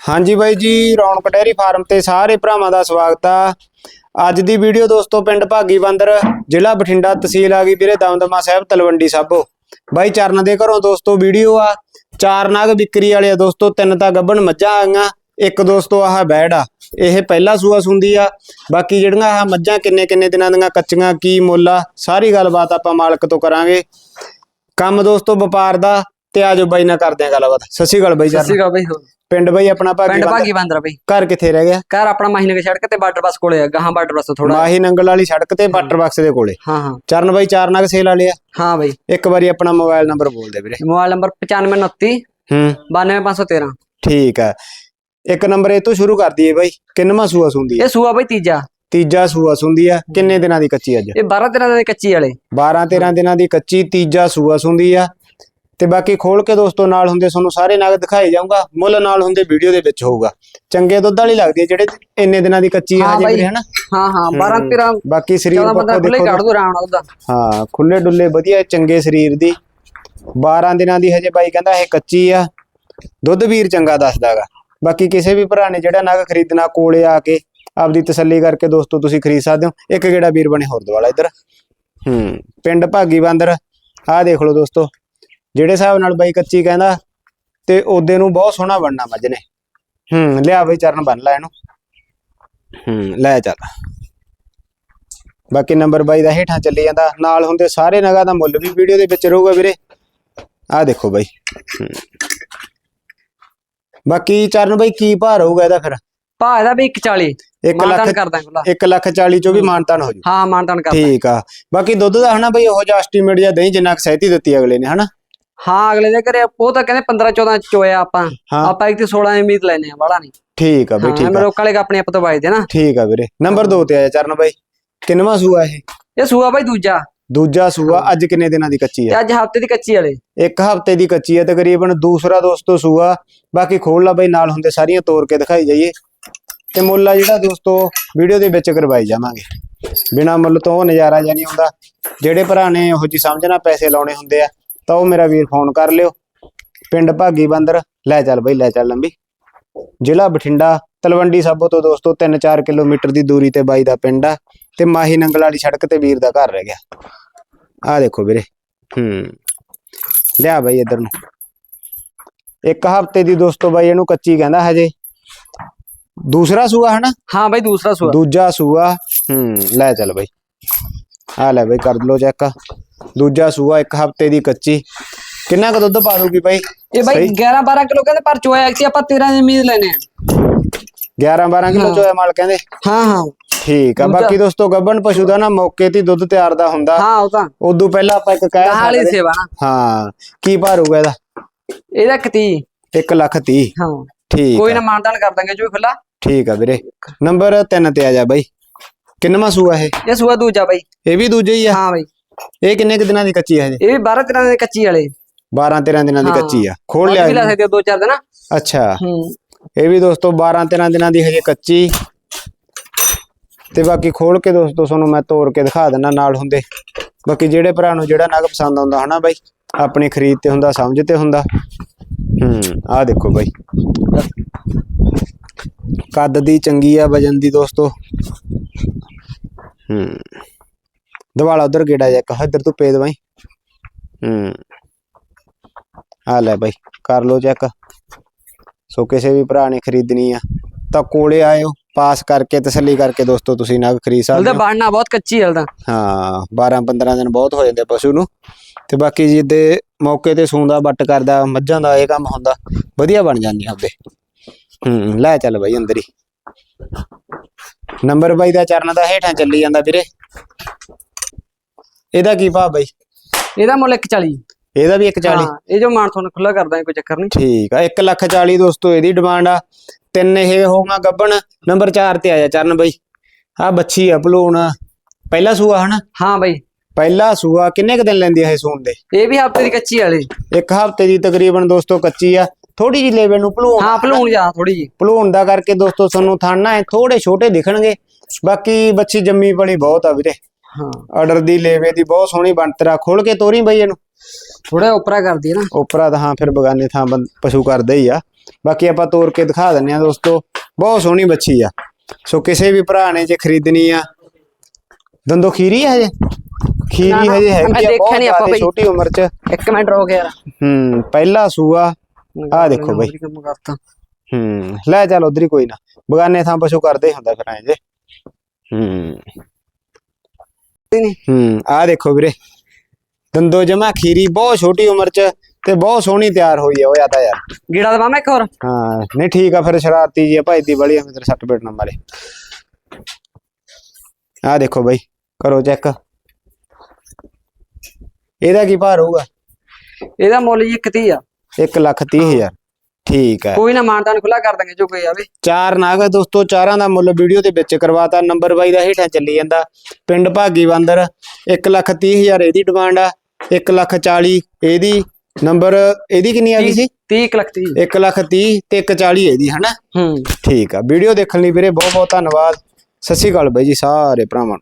ਹਾਂਜੀ ਬਾਈ ਜੀ, ਰੌਣਕ ਡੈਰੀ ਫਾਰਮ ਤੇ ਸਾਰੇ ਭਰਾਵਾਂ ਦਾ ਸਵਾਗਤ ਆ। ਅੱਜ ਦੀ ਵੀਡੀਓ ਦੋਸਤੋ ਪਿੰਡ ਭਾਗੀ ਬੰਦਰ, ਜ਼ਿਲ੍ਹਾ ਬਠਿੰਡਾ ਤਹਿਸੀਲ ਆ ਗਈ ਵੀਰੇ ਦਮਦਮਾ ਸਾਹਿਬ, ਤਲਵੰਡੀ ਸਾਬੋ। ਬਾਈ ਚਰਨ ਦੇ ਘਰੋਂ ਦੋਸਤੋ ਵੀਡੀਓ ਆ, ਚਾਰ ਨਾਗ ਵਿਕਰੀ ਵਾਲੇ ਆ ਦੋਸਤੋ, ਤਿੰਨ ਤਾਂ ਗੱਬਣ ਮੱਝਾਂ ਆਈਆਂ, ਇੱਕ ਦੋਸਤੋ ਆਹ ਬੈੜ ਆ। ਇਹ ਪਹਿਲਾ ਸੂਆ ਸੁੰਦੀ ਆ, ਬਾਕੀ ਜਿਹੜੀਆਂ ਆਹ ਮੱਝਾਂ ਕਿੰਨੇ ਕਿੰਨੇ ਦਿਨਾਂ ਦੀਆਂ ਕੱਚੀਆਂ, ਕੀ ਮੁੱਲ ਆ, ਸਾਰੀ ਗੱਲਬਾਤ ਆਪਾਂ ਮਾਲਕ ਤੋਂ ਕਰਾਂਗੇ। ਕੰਮ ਦੋਸਤੋ ਵਪਾਰ ਦਾ ਤੇ ਆਜੋ ਬਾਈ ਨਾਲ ਕਰਦੇ ਆ ਗੱਲਬਾਤ। ਸਤਿ ਸ਼੍ਰੀ ਅਕਾਲ ਬਾਈ ਸਤਿ ਚਰਨ ਸ਼੍ਰੀ ਅਕਾਲ ਬਈ। ਹੋਰ। ਪਿੰਡ ਬਾਈ ਆਪਣਾ ਭਾਗੀ ਪਿੰਡ। ਭਾਗੀ ਬੰਦਰ ਬਈ। ਘਰ ਕਿੱਥੇ ਰਹਿ ਗਿਆ? ਘਰ ਆਪਣਾ ਮਹੀਨੇ ਸੜਕ ਤੇ ਬਾਰਡਰ ਬੱਸ ਕੋਲੇ ਆ ਗਾਹਾਂ ਬਾਰਡਰ ਬੱਸ ਤੋਂ ਥੋੜਾ ਮਾਹੀ ਨੰਗਲ ਵਾਲੀ ਸੜਕ ਤੇ ਵਾਟਰ ਬਾਕਸ ਦੇ ਕੋਲੇ। ਹਾਂ ਹਾਂ। ਚਰਨ ਬਾਈ ਚਾਰ ਨਗ ਸੇਲ ਵਾਲੇ ਆ। ਹਾਂ ਬਈ। ਇੱਕ ਵਾਰੀ ਆਪਣਾ ਮੋਬਾਈਲ ਨੰਬਰ ਬੋਲ ਦੇ ਵੀਰੇ। ਮੋਬਾਈਲ ਨੰਬਰ 9529 ਹੂੰ। 92513 ਠੀਕ ਆ। ਇੱਕ ਨੰਬਰ ਇਹ ਤੋਂ ਸ਼ੁਰੂ ਕਰ ਦਈਏ ਬਾਈ। ਕਿੰਨਵਾਂ ਸੂਆ ਸੁੰਦੀ ਆ? ਇਹ ਸੂਆ ਬਈ ਤੀਜਾ। ਤੀਜਾ ਸੂਆ ਸੁੰਦੀ ਆ। ਕਿੰਨੇ ਦਿਨਾਂ ਦੀ ਕੱਚੀ ਅੱਜ? ਇਹ 12 13 ਦੇ ਕੱਚੀ ਵਾਲੇ। 12 13 ਦਿਨਾਂ ਦੀ ਕੱਚੀ ਤੀਜਾ ਸੂਆ ਸੁੰਦੀ ਆ। ਤੇ ਬਾਕੀ ਖੋਲ ਕੇ ਦੋਸਤੋ ਨਾਲ ਹੁੰਦੇ ਤੁਹਾਨੂੰ ਸਾਰੇ ਨਗ ਦਿਖਾਏ ਜਾਊਗਾ ਮੁੱਲ ਨਾਲ ਹੁੰਦੇ ਵੀਡੀਓ ਦੇ ਵਿੱਚ ਹੋਊਗਾ। ਚੰਗੇ ਦੁੱਧ ਵਾਲੀ ਲੱਗਦੀ ਹੈ ਜਿਹੜੇ ਇੰਨੇ ਦਿਨਾਂ ਦੀ ਕੱਚੀ ਆ ਹਾਂ ਹਜੇ। ਵੀਰੇ ਹਨਾ? ਹਾਂ ਹਾਂ 12 13 ਬਾਕੀ ਸਰੀਰ 14 ਬੰਦਾ ਪੱਖੋਂ ਖੁੱਲੇ ਦੇਖੋ ਕੱਢ ਦੋ ਆਰਾਮ ਨਾਲ ਉਹਦਾ। ਹਾਂ ਖੁੱਲੇ ਡੁੱਲੇ ਵਧੀਆ ਚੰਗੇ ਸਰੀਰ ਦੀ। 12 ਦਿਨਾਂ ਦੀ ਹਜੇ ਬਾਈ ਕਹਿੰਦਾ ਇਹ ਕੱਚੀ ਆ। ਦੁੱਧ ਵੀਰ ਚੰਗਾ ਦੱਸਦਾਗਾ ਬਾਕੀ ਕਿਸੇ ਵੀ ਭਰਾ ਨੇ ਜਿਹੜਾ ਨਗ ਖਰੀਦਣਾ ਕੋਲੇ ਆ ਕੇ ਆਪਦੀ ਤਸੱਲੀ ਕਰਕੇ ਦੋਸਤੋ ਤੁਸੀਂ ਖਰੀਦ ਸਕਦੇ ਹੋ। ਇੱਕ ਗੇੜਾ ਵੀਰ ਬਣੇ ਹੋਰ ਦਵਾਲਾ ਇੱਧਰ। ਹੂੰ ਪਿੰਡ ਭਾਗੀ ਬੰਦਰ ਆਹ ਦੇਖ ਲਓ ਦੋਸਤੋ। ਜਿਹੜੇ ਹਿਸਾਬ ਨਾਲ ਬਾਈ ਕੱਚੀ ਕਹਿੰਦਾ ਤੇ ਉਹਦੇ ਨੂੰ ਬਹੁਤ ਸੋਹਣਾ ਬਣਨਾ ਮੱਝ ਨੇ। ਹੂੰ ਲਿਆ ਬਈ ਚਰਨ ਬੰਨ ਲੈ ਇਹਨੂੰ। ਹੂੰ ਲੈ ਚੱਲ। ਬਾਕੀ ਨੰਬਰ 22 ਦਾ ਹੇਠਾਂ ਚੱਲੀ ਜਾਂਦਾ। ਨਾਲ ਹੁੰਦੇ ਸਾਰੇ ਨਗਾਂ ਦਾ ਮੁੱਲ ਵੀ ਵੀਡੀਓ ਦੇ ਵਿੱਚ ਰਹੂਗਾ ਵੀਰੇ। ਆਹ ਦੇਖੋ ਬਾਈ। ਬਾਕੀ ਚਰਨ ਬਾਈ ਕੀ ਭਾਅ ਰਹੂਗਾ ਇਹਦਾ ਫਿਰ? ਭਾ ਇਹਦਾ ਬਈ 140 1 ਮਾਨਤਾਨ ਲੱਖ ਕਰਦਾ ਖੁੱਲਾ 1 ਲੱਖ 40 ਚੋਂ ਵੀ ਮਾਨਤਾਨ ਹੋ ਜੂ। ਹਾਂ ਮਾਨਤਾਨ ਕਰਦਾ। ਠੀਕ ਆ। ਬਾਕੀ ਦੁੱਧ ਦਾ ਹਨਾ ਬਈ ਉਹੋ ਜਿਹਾ ਐਸਟੀਮੇਟ ਜਾਂ ਦਹੀਂ ਜਿੰਨਾ ਕੁ ਸਹਿਤੀ ਦਿੱਤੀ ਅਗਲੇ ਨੇ ਹਨਾ? ਹਾਂ ਅਗਲੇ ਦੇ ਘਰੇ ਉਹ ਤਾਂ ਕਹਿੰਦੇ 15 14 ਚੋਇਆ ਆਪਾਂ। ਹਾਂ। ਆਪਾਂ ਇੱਕ ਤੇ 16 ਦੀ ਉਮੀਦ ਲੈਨੇ ਆ ਬਾੜਾ ਨਹੀਂ। ਠੀਕ ਆ ਬਈ ਹਾਂ ਠੀਕ ਮੈਂ ਆ ਲੋਕਾਂ ਵਾਲੇ ਆਪਣੇ ਆਪ ਤੋਂ ਵਾਜਦੇ ਨਾ। ਠੀਕ ਆ ਵੀਰੇ। ਨੰਬਰ 2 ਤੇ ਆਇਆ ਚਰਨ ਬਾਈ। ਕਿੰਨਵਾਂ ਸੂਆ ਇਹ? ਇਹ ਸੂਆ ਬਈ ਦੂਜਾ। ਦੂਜਾ ਸੂਆ ਅੱਜ ਕਿੰਨੇ ਦਿਨਾਂ ਦੀ ਕੱਚੀ ਤੇ ਆ? ਅੱਜ ਹਫ਼ਤੇ ਦੀ ਕੱਚੀ ਵਾਲੇ। ਇੱਕ ਹਫ਼ਤੇ ਦੀ ਕੱਚੀ ਆ ਤਕਰੀਬਨ ਦੂਸਰਾ ਦੋਸਤੋ ਸੂਆ। ਬਾਕੀ ਖੋਲ ਲਾ ਬਈ ਨਾਲ ਹੁੰਦੇ ਸਾਰੀਆਂ ਤੋੜ ਕੇ ਦਿਖਾਈ ਜਾਈਏ। ਤੇ ਮੁੱਲ ਆ ਜਿਹੜਾ ਦੋਸਤੋ ਵੀਡੀਓ ਦੇ ਵਿੱਚ ਕਰਵਾਈ ਜਾਵਾਂਗੇ। ਬਿਨਾ ਮੁੱਲ ਤੋਂ ਉਹ ਨਜ਼ਾਰਾ ਜਾਂ ਨਹੀਂ ਆਉਂਦਾ। ਜਿਹੜੇ ਭਰਾ ਨੇ ਉਹੋ ਜੀ ਸਮਝਣਾ ਪੈਸੇ ਲਾਉਣੇ ਹੁੰਦੇ ਆ। ਤਾਂ ਉਹ ਮੇਰਾ ਵੀਰ ਫੋਨ ਕਰ ਲਿਓ। ਪਿੰਡ ਭਾਗੀ ਬੰਦਰ। ਲੈ ਚੱਲ ਬਈ ਲੈ ਚੱਲ ਲੰਬੀ। ਜ਼ਿਲ੍ਹਾ ਬਠਿੰਡਾ ਤਲਵੰਡੀ ਸਾਬੋ ਤੋਂ ਦੋਸਤੋ 3-4 ਕਿਲੋਮੀਟਰ ਦੀ ਦੂਰੀ ਤੇ ਬਾਈ ਦਾ ਪਿੰਡ ਆ ਤੇ ਮਾਹੀ ਨੰਗਲ ਵਾਲੀ ਸੜਕ ਤੇ ਵੀਰ ਦਾ ਘਰ ਰਹਿ ਗਿਆ। ਆ ਦੇਖੋ ਵੀਰੇ ਹੂੰ। ਲਿਆ ਬਾਈ ਇੱਧਰ ਨੂੰ। ਇੱਕ ਹਫ਼ਤੇ ਦੀ ਦੋਸਤੋ ਬਾਈ ਇਹਨੂੰ ਕੱਚੀ ਕਹਿੰਦਾ ਹਜੇ। ਦੂਸਰਾ ਸੂਆ ਹਨਾ? ਹਾਂ ਬਈ ਦੂਸਰਾ ਸੂਆ। ਦੂਜਾ ਸੂਆ। ਹੂੰ ਲੈ ਚੱਲ ਬਾਈ। ਆ ਲੈ ਬਾਈ ਕਰ ਲੋ ਚੈੱਕ ਦੂਜਾ ਸੂਆ ਇੱਕ ਹਫ਼ਤੇ ਦੀ ਕੱਚੀ। ਕਿੰਨਾ ਕੁ ਦੁੱਧ ਪਾ ਦੂਗੀ ਬਾਈ? ਇਹ ਬਾਈ ਸਹੀ। 11 12 ਕਿਲੋ ਕਹਿੰਦੇ ਪਰ ਚੋਇਆ ਸੀ ਆਪਾਂ 13 ਦੀ ਉਮੀਦ ਲੈਨੇ ਆ 11 12 ਕਿਲੋ ਚੋਇਆ ਮਾਲ ਕਹਿੰਦੇ? ਹਾਂ ਹਾਂ। ਠੀਕ ਆ। ਦੂਜਾ- ਬਾਕੀ ਦੋਸਤੋ ਗੱਬਣ ਪਸ਼ੂ ਦਾ ਨਾ ਮੌਕੇ ਤੇ ਹੀ ਦੁੱਧ ਤਿਆਰ ਦਾ ਹੁੰਦਾ। ਹਾਂ ਉਹ ਤਾਂ। ਉਦੋਂ ਪਹਿਲਾਂ ਆਪਾਂ ਇੱਕ ਕਹਿ ਗਾਂ ਵਾਲੀ ਸਕਦੇ। ਸੇਵਾ ਨਾ। ਹਾਂ। ਕੀ ਭਾਰੂਗਾ ਇਹਦਾ? ਇਹਦਾ ਕਤੀ 1 ਲੱਖ 30 ਹਾਂ। ਠੀਕ ਕੋਈ ਆ। ਨਾ ਮਾਨਦਾਨ ਕਰ ਦਾਂਗੇ ਜੋ ਵੀ ਖੁੱਲਾ ਠੀਕ ਆ ਵੀਰੇ। ਨੰਬਰ 3 ਤੇ ਆ ਜਾ ਬਾਈ। ਕਿੰਨਵਾਂ ਸੂਆ ਇਹ? ਇਹ ਸੂਆ ਦੂਜਾ ਬਾਈ। ਇਹ ਵੀ ਦੂਜਾ ਹੀ ਆ? ਹਾਂ ਬਾਈ। ਇਹ ਕਿੰਨੇ ਕੁ ਦਿਨਾਂ ਦੀ ਕੱਚੀ ਹੈ ਜੀ ਇਹ ਵੀ 12 13 ਦੇ ਕੱਚੀ ਵਾਲੇ 12 13 ਦਿਨਾਂ ਦੀ ਹਾਂ। ਕੱਚੀ ਆ। ਖੋਲ ਲਿਆ ਵੀ ਲੈ ਇਹਨੂੰ। ਸਕਦੇ ਹੋ ਦੋ ਚਾਰ ਦਿਨ। ਅੱਛਾ। ਹੂੰ। ਇਹ ਵੀ ਦੋਸਤੋ 12 13 ਦਿਨਾਂ ਦੀ ਹਜੇ ਕੱਚੀ। ਤੇ ਬਾਕੀ ਖੋਲ ਕੇ ਦੋਸਤੋ ਤੁਹਾਨੂੰ ਮੈਂ ਤੋੜ ਕੇ ਦਿਖਾ ਦਿੰਦਾ ਨਾਲ ਹੁੰਦੇ। ਬਾਕੀ ਜਿਹੜੇ ਭਰਾ ਨੂੰ ਜਿਹੜਾ ਨਗ ਪਸੰਦ ਆਉਂਦਾ ਹਨਾ ਬਾਈ ਆਪਣੀ ਖਰੀਦ ਤੇ ਹੁੰਦਾ ਸਮਝ ਤੇ ਹੁੰਦਾ। ਹੂੰ ਆਹ ਦੇਖੋ ਬਾਈ। ਕੱਦ ਦੀ ਚੰਗੀ ਆ ਵਜਨ ਦੀ ਦੋਸਤੋ। ਹੂੰ। ਦਵਾਲਾ ਉਧਰ ਗੇੜਾ ਜਾ ਇੱਕ ਇੱਧਰ ਤੂੰ ਪੇ ਦਵਾਈ ਹੂੰ। ਆ ਲੈ ਬਾਈ ਕਰ ਲੋ ਚੈੱਕ ਸੋ ਕਿਸੇ ਵੀ ਭਰਾ ਨੇ ਖਰੀਦਣੀ ਆ ਤਾਂ ਕੋਲੇ ਆਇਓ ਪਾਸ ਕਰਕੇ ਤਸੱਲੀ ਕਰਕੇ ਦੋਸਤੋ ਤੁਸੀਂ ਨਗ ਖਰੀਦ ਸਕਦੇ ਹਲਦਾ ਹੋ। ਬਾੜਨਾ ਬਹੁਤ ਕੱਚੀ ਹਲਦਾ। ਹਾਂ 12 15 ਦਿਨ ਬਹੁਤ ਹੋ ਜਾਂਦੇ ਪਸ਼ੂ ਨੂੰ। ਤੇ ਬਾਕੀ ਜਿੱਦੇ ਮੌਕੇ ਤੇ ਸੂੰਦਾ ਵੱਟ ਕਰਦਾ ਮੱਝਾਂ ਦਾ ਇਹ ਕੰਮ ਹੁੰਦਾ ਵਧੀਆ ਬਣ ਜਾਂਦੀਆਂ ਉਹਦੇ ਹੂੰ ਲੈ ਚੱਲ ਬਾਈ ਅੰਦਰ ਹੀ। ਨੰਬਰ ਬਾਈ ਦਾ ਚਰਨ ਦਾ ਹੇਠਾਂ ਚੱਲੀ ਜਾਂਦਾ ਵੀਰੇ। ਇਹਦਾ ਕੀ ਭਾਅ ਬਾਈ? ਇਹਦਾ ਮੁੱਲ 140 ਇਹਦਾ ਵੀ 140 ਹਾਂ ਇਹ ਜੋ ਮਾਨ ਤੁਹਾਨੂੰ ਖੁੱਲਾ ਕਰ ਦਾਂਗੇ ਕੋਈ ਚੱਕਰ ਨਹੀਂ। ਠੀਕ ਆ 1 ਲੱਖ 40 ਦੋਸਤੋ ਇਹਦੀ ਡਿਮਾਂਡ ਆ। ਤਿੰਨ ਇਹ ਹੋਊਗਾ ਗੱਬਣ ਨੰਬਰ 4 ਤੇ ਆਇਆ ਚਰਨ ਬਾਈ। ਆ ਬੱਚੀ ਆ ਭਲੂਣ ਪਹਿਲਾ ਸੂਆ ਹਨਾ? ਹਾਂ ਬਾਈ। ਪਹਿਲਾ ਸੂਆ ਕਿੰਨੇ ਕ ਦਿਨ ਲੈਂਦੀ ਇਹ ਸੂਣ ਦੇ? ਇਹ ਵੀ ਹਫ਼ਤੇ ਦੀ ਕੱਚੀ ਵਾਲੇ। ਇੱਕ ਹਫ਼ਤੇ ਦੀ ਤਕਰੀਬਨ ਦੋਸਤੋ ਕੱਚੀ ਆ। ਥੋੜੀ ਜਿਹੀ ਲੇਵੇ ਨੂੰ ਭਲੂਣ। ਹਾਂ ਭਲੂਣ ਜਾ ਥੋੜੀ ਜੀ ਭਲੂਣ ਦਾ ਕਰਕੇ ਦੋਸਤੋ ਤੁਹਾਨੂੰ ਥਾਣਾ ਹੈ ਥੋੜੇ ਛੋਟੇ ਦਿਖਣਗੇ। ਬਾਕੀ ਬੱਚੀ ਜੰਮੀ ਬੜੀ ਬਹੁਤ ਆ ਵੀਰੇ। ਹਾਂ। ਆਰਡਰ ਦੀ ਲੇਵੇ ਦੀ ਬਹੁਤ ਸੋਹਣੀ ਬਣਤਰਾ ਖੋਲ ਕੇ ਤੋਰੀ ਬਈ ਇਹਨੂੰ। ਥੋੜਾ ਉਪਰਾ ਕਰਦੀ ਹੈ ਨਾ। ਉਪਰਾ ਤਾਂ ਹਾਂ ਫਿਰ ਬਗਾਨੇ ਥਾਂ ਪਸ਼ੂ ਕਰਦੇ ਹੀ ਆ। ਬਾਕੀ ਆਪਾਂ ਤੋਰ ਕੇ ਦਿਖਾ ਦਿੰਨੇ ਆ ਦੋਸਤੋ। ਬਹੁਤ ਸੋਹਣੀ ਬੱਚੀ ਆ। ਸੋ ਕਿਸੇ ਵੀ ਭਰਾ ਨੇ ਜੇ ਖਰੀਦਣੀ ਆ ਦੰਦੋ ਖੀਰੀ ਹੈ ਹਜੇ? ਨਾ, ਖੀਰੀ ਹਜੇ ਹੈਗੀ ਆ ਬਹੁਤ ਜ਼ਿਆਦਾ। ਛੋਟੀ ਉਮਰ ਚ। ਇੱਕ ਮਿੰਟ ਰੁਕ ਯਾਰ। ਹੂੰ ਪਹਿਲਾ ਸੂਆ। ਆ ਦੇਖੋ ਬਈ। ਹੂੰ ਲੈ ਚੱਲ ਉਧਰ ਹੀ ਕੋਈ ਨਾ। ਬਗਾਨੇ ਥਾਂ ਪਸ਼ੂ ਕਰਦੇ ਹੁੰਦਾ ਫਿਰ ਐਂ ਜੇ। ਹੂੰ। ਨਹੀਂ। ਹੂੰ ਆ ਦੇਖੋ ਵੀਰੇ। ਦੰਦੋ ਜਮਾ ਖੀਰੀ ਬਹੁਤ ਛੋਟੀ ਉਮਰ ਚ ਤੇ ਬਹੁਤ ਸੋਹਣੀ ਤਿਆਰ ਹੋਈ ਆ ਉਹ ਤਾਂ ਯਾਰ। ਗੀੜਾ ਦਵਾ ਮੈਂ ਇੱਕ ਹੋਰ? ਹਾਂ ਨਹੀਂ ਠੀਕ ਆ ਫਿਰ ਸ਼ਰਾਰਤੀ ਜੀ ਆ ਭਾਈ ਦੀ ਬੜੀ ਐਵੇਂ ਤੇਰੇ ਸੱਟ ਪੇਟ ਨਾ ਮਾਰੇ ਆ ਦੇਖੋ ਬਈ ਕਰੋ ਚੈੱਕ। ਇਹਦਾ ਕੀ ਭਾਰ ਹੋਊਗਾ ਇਹਦਾ ਮੁੱਲ ਜੀ 31 ਆ। 1 ਲੱਖ ਤੀਹ ਹਜ਼ਾਰ। ਠੀਕ ਹੈ। ਕੋਈ ਨਾ ਮਾਨਤਾਨ ਖੁੱਲਾ ਕਰ ਦਾਂਗੇ ਜੋ ਕੋਈ ਆਵੇ। ਚਾਰ ਨਾਗ ਦੋਸਤੋ ਚਾਰਾਂ ਦਾ ਮੁੱਲ ਵੀਡੀਓ ਦੇ ਵਿੱਚ ਕਰਵਾਤਾ। ਨੰਬਰ ਬਾਈ ਦਾ ਹੇਠਾਂ ਚੱਲੀ ਜਾਂਦਾ। ਪਿੰਡ ਭਾਗੀ ਬੰਦਰ 1 ਲੱਖ ਤੀਹ ਹਜ਼ਾਰ ਇਹਦੀ ਡਿਮਾਂਡ ਆ 1 ਲੱਖ 40 ਇਹਦੀ। ਨੰਬਰ ਇਹਦੀ ਕਿੰਨੀ ਆ ਗਈ ਸੀ? 30 ਕੁ ਲੱਖ 30 1 ਲੱਖ 30 ਤੇ 1 40 ਇਹਦੀ ਹਨਾ? ਹੂੰ। ਠੀਕ ਆ। ਵੀਡੀਓ ਦੇਖਣ ਲਈ ਵੀਰੇ ਬਹੁਤ ਬਹੁਤ ਧੰਨਵਾਦ। ਸਤਿ ਸ਼੍ਰੀ ਅਕਾਲ ਬਾਈ ਜੀ ਸਾਰੇ ਭਰਾਵਾਂ